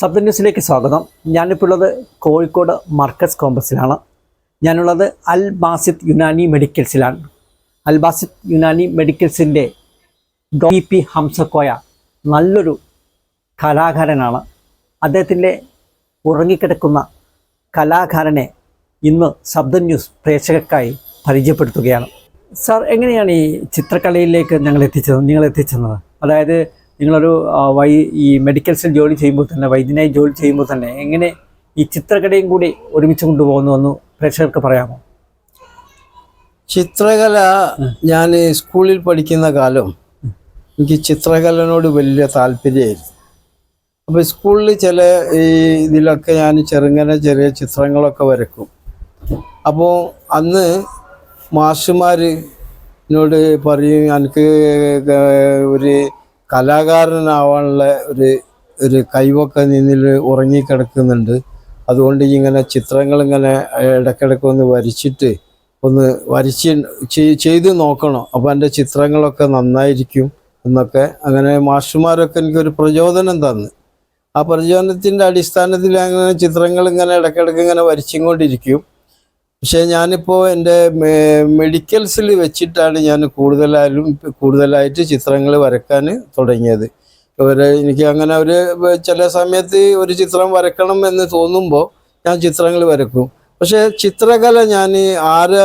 Sub ന്യൂസിലേക്ക് സ്വാഗതം. ഞാനിപ്പോൾ ഉള്ളത് കോഴിക്കോട് മർക്കസ് കോമ്പസിലാണ്. ഞാനുള്ളത് അൽ ബാസിദ് യുനാനി മെഡിക്കൽസിലാണ്. അൽ ബാസിദ് യുനാനി മെഡിക്കൽസിന്റെ ഡോ പി ഹംസക്കോയ നല്ലൊരു കലാകാരനാണ്. അദ്ദേഹത്തിന്റെ ഉറങ്ങിക്കിടക്കുന്ന കലാകാരനെ ഇന്ന് ശബ്ദ ന്യൂസ് പ്രേക്ഷകർക്കായി പരിചയപ്പെടുത്തുകയാണ്. സാർ എങ്ങനെയാണ് ഈ ചിത്രകലയിലേക്ക് ഞങ്ങൾ എത്തിച്ചത് നിങ്ങൾ എത്തിച്ചത് അതായത് നിങ്ങളൊരു വൈ ഈ മെഡിക്കൽസിൽ ജോലി ചെയ്യുമ്പോൾ തന്നെ വൈദ്യനായി ജോലി ചെയ്യുമ്പോൾ തന്നെ എങ്ങനെ ഈ ചിത്രകലയും കൂടി ഒരുമിച്ച് കൊണ്ടുപോകുന്നുവെന്ന് പ്രേക്ഷകർക്ക് പറയാമോ? ചിത്രകല ഞാൻ സ്കൂളിൽ പഠിക്കുന്ന കാലം എനിക്ക് ചിത്രകലനോട് വലിയ താല്പര്യമായിരുന്നു. അപ്പോൾ സ്കൂളിൽ ചില ഈ ഇതിലൊക്കെ ഞാൻ ചെറുങ്ങനെ ചെറിയ ചിത്രങ്ങളൊക്കെ വരക്കും അപ്പോൾ അന്ന് മാഷുമാർ എന്നോട് പറയും എനിക്ക് ഒരു കലാകാരനാവാനുള്ള ഒരു ഒരു കഴിവൊക്കെ നിന്നിൽ ഉറങ്ങിക്കിടക്കുന്നുണ്ട്. അതുകൊണ്ട് ഇങ്ങനെ ചിത്രങ്ങൾ ഇങ്ങനെ ഇടയ്ക്കിടയ്ക്ക് ഒന്ന് വരച്ചിട്ട് ഒന്ന് വരച്ച് ചെയ്- ചെയ്ത് നോക്കണം. അപ്പോൾ എന്റെ ചിത്രങ്ങളൊക്കെ നന്നായിരിക്കും എന്നൊക്കെ. അങ്ങനെ മാഷുമാരൊക്കെ എനിക്കൊരു പ്രചോദനം തന്നു. ആ പ്രചോദനത്തിന്റെ അടിസ്ഥാനത്തിൽ അങ്ങനെ ചിത്രങ്ങൾ ഇങ്ങനെ ഇടയ്ക്കിടയ്ക്ക് ഇങ്ങനെ വരച്ചും കൊണ്ടിരിക്കും പക്ഷേ ഞാനിപ്പോൾ എന്റെ മെഡിക്കൽസിൽ വെച്ചിട്ടാണ് ഞാൻ കൂടുതലായാലും കൂടുതലായിട്ട് ചിത്രങ്ങൾ വരക്കാൻ തുടങ്ങിയത്. ഒരു എനിക്ക് അങ്ങനെ ഒരു ചില സമയത്ത് ഒരു ചിത്രം വരക്കണം എന്ന് തോന്നുമ്പോൾ ഞാൻ ചിത്രങ്ങൾ വരക്കും പക്ഷേ ചിത്രകല ഞാൻ ആര്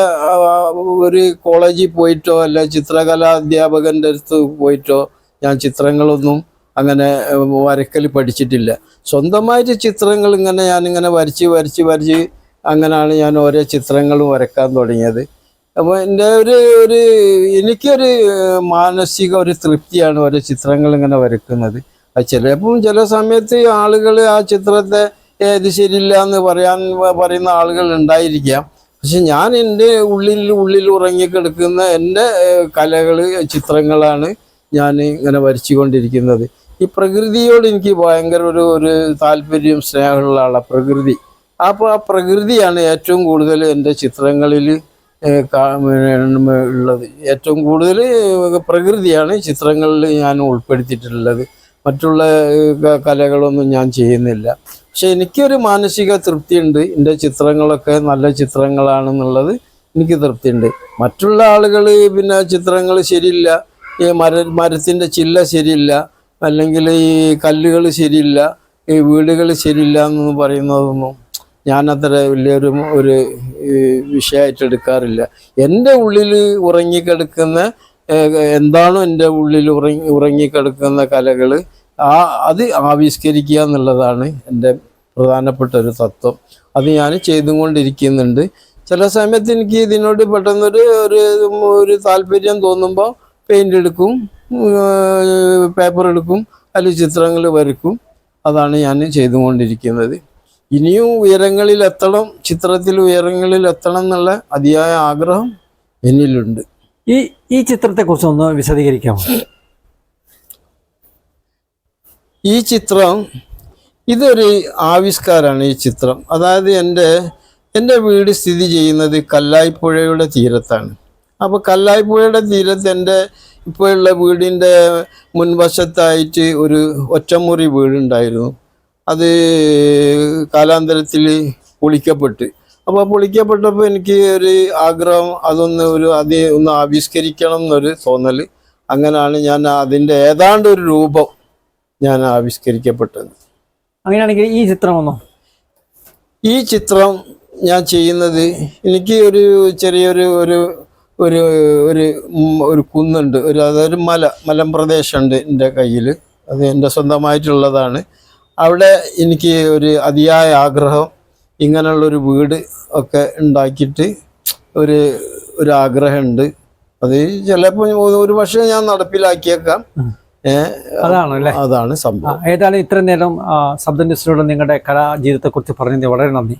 ഒരു കോളേജിൽ പോയിട്ടോ അല്ല ചിത്രകല അധ്യാപകന്റെ അടുത്ത് പോയിട്ടോ ഞാൻ ചിത്രങ്ങളൊന്നും അങ്ങനെ വരക്കൽ പഠിച്ചിട്ടില്ല. സ്വന്തമായിട്ട് ചിത്രങ്ങൾ ഇങ്ങനെ ഞാനിങ്ങനെ വരച്ച് വരച്ച് വരച്ച് അങ്ങനെയാണ് ഞാൻ ഓരോ ചിത്രങ്ങളും വരക്കാൻ തുടങ്ങിയത്. അപ്പോൾ എന്റെ ഒരു ഒരു എനിക്കൊരു മാനസിക ഒരു തൃപ്തിയാണ് ഓരോ ചിത്രങ്ങൾ ഇങ്ങനെ വരക്കുന്നത് അത് ചിലപ്പം ചില സമയത്ത് ആളുകൾ ആ ചിത്രത്തെ ഏത് ശരിയില്ല എന്ന് പറയാൻ പറയുന്ന ആളുകൾ ഉണ്ടായിരിക്കാം. പക്ഷെ ഞാൻ എന്റെ ഉള്ളിൽ ഉള്ളിൽ ഉറങ്ങിക്കിടക്കുന്ന എന്റെ കലകൾ ചിത്രങ്ങളാണ് ഞാൻ ഇങ്ങനെ വരച്ചുകൊണ്ടിരിക്കുന്നത്. ഈ പ്രകൃതിയോട് എനിക്ക് ഭയങ്കര ഒരു ഒരു താല്പര്യം സ്നേഹമുള്ള ആളാണ് പ്രകൃതി. അപ്പോൾ ആ പ്രകൃതിയാണ് ഏറ്റവും കൂടുതൽ എന്റെ ചിത്രങ്ങളിൽ ഉള്ളത്. ഏറ്റവും കൂടുതൽ പ്രകൃതിയാണ് ചിത്രങ്ങളിൽ ഞാൻ ഉൾപ്പെടുത്തിയിട്ടുള്ളത്. മറ്റുള്ള കലകളൊന്നും ഞാൻ ചെയ്യുന്നില്ല. പക്ഷെ എനിക്കൊരു മാനസിക തൃപ്തിയുണ്ട്. എന്റെ ചിത്രങ്ങളൊക്കെ നല്ല ചിത്രങ്ങളാണെന്നുള്ളത് എനിക്ക് തൃപ്തിയുണ്ട്. മറ്റുള്ള ആളുകൾ പിന്നെ ചിത്രങ്ങൾ ശരിയില്ല. ഈ മര മരത്തിന്റെ ചില്ല ശരിയില്ല. അല്ലെങ്കിൽ ഈ കല്ലുകൾ ശരിയില്ല. ഈ വീടുകൾ ശരിയില്ല എന്നൊന്നും പറയുന്നതൊന്നും ഞാൻ അത്ര വലിയൊരു ഒരു വിഷയമായിട്ട് എടുക്കാറില്ല. എന്റെ ഉള്ളിൽ ഉറങ്ങിക്കിടക്കുന്ന എന്താണോ എന്റെ ഉള്ളിൽ ഉറങ്ങി ഉറങ്ങിക്കിടക്കുന്ന കലകൾ ആ അത് ആവിഷ്കരിക്കുക എന്നുള്ളതാണ് എന്റെ പ്രധാനപ്പെട്ട ഒരു തത്വം. അത് ഞാൻ ചെയ്തുകൊണ്ടിരിക്കുന്നുണ്ട്. ചില സമയത്ത് എനിക്ക് ഇതിനോട് പെട്ടെന്നൊരു ഒരു ഒരു താല്പര്യം തോന്നുമ്പോൾ പെയിന്റ് എടുക്കും പേപ്പർ എടുക്കും അതിൽ ചിത്രങ്ങൾ വരക്കും അതാണ് ഞാൻ ചെയ്തുകൊണ്ടിരിക്കുന്നത്. ഇനിയും ഉയരങ്ങളിൽ എത്തണം ചിത്രത്തിൽ ഉയരങ്ങളിൽ എത്തണം എന്നുള്ള അതിയായ ആഗ്രഹം എന്നിലുണ്ട്. ഈ ഈ ചിത്രത്തെക്കുറിച്ച് ഒന്ന് വിശദീകരിക്കാമോ? ഈ ചിത്രം ഇതൊരു ആവിഷ്കാരമാണ് ഈ ചിത്രം. അതായത് എന്റെ എന്റെ വീട് സ്ഥിതി ചെയ്യുന്നത് കല്ലായിപ്പുഴയുടെ തീരത്താണ്. അപ്പോൾ കല്ലായിപ്പുഴയുടെ തീരത്ത് എന്റെ ഇപ്പോഴുള്ള വീടിന്റെ മുൻവശത്തായിട്ട് ഒരു ഒറ്റമുറി വീടുണ്ടായിരുന്നു. അത് കാലാന്തരത്തിൽ പൊളിക്കപ്പെട്ട്. അപ്പോൾ പൊളിക്കപ്പെട്ടപ്പോൾ എനിക്ക് ഒരു ആഗ്രഹം അതൊന്ന് ഒരു അത് ഒന്ന് ആവിഷ്കരിക്കണം എന്നൊരു തോന്നൽ. അങ്ങനെയാണ് ഞാൻ അതിന്റെ ഏതാണ്ട് ഒരു രൂപം ഞാൻ ആവിഷ്കരിക്കപ്പെട്ടത്. അങ്ങനെയാണെങ്കിൽ ഈ ചിത്രം ഒന്നോ? ഈ ചിത്രം ഞാൻ ചെയ്യുന്നത് എനിക്ക് ഒരു ചെറിയൊരു ഒരു ഒരു ഒരു ഒരു കുന്നുണ്ട്. ഒരു അതൊരു മല മലമ്പ്രദേശമുണ്ട് എന്റെ കയ്യിൽ. അത് എന്റെ സ്വന്തമായിട്ടുള്ളതാണ്. അവിടെ എനിക്ക് ഒരു അതിയായ ആഗ്രഹം ഇങ്ങനെയുള്ളൊരു വീട് ഒക്കെ ഉണ്ടാക്കിയിട്ട് ഒരു ഒരു ആഗ്രഹമുണ്ട് അത് ചിലപ്പോൾ ഒരു പക്ഷേ ഞാൻ നടപ്പിലാക്കിയേക്കാം. ഏഹ് അതാണ് അല്ലേ അതാണ് സംഭവം. ഏതായാലും ഇത്രയും നേരം ശബ്ദ ന്യൂസിലൂടെ നിങ്ങളുടെ കലാ ജീവിതത്തെക്കുറിച്ച് പറഞ്ഞത് വളരെ നന്ദി.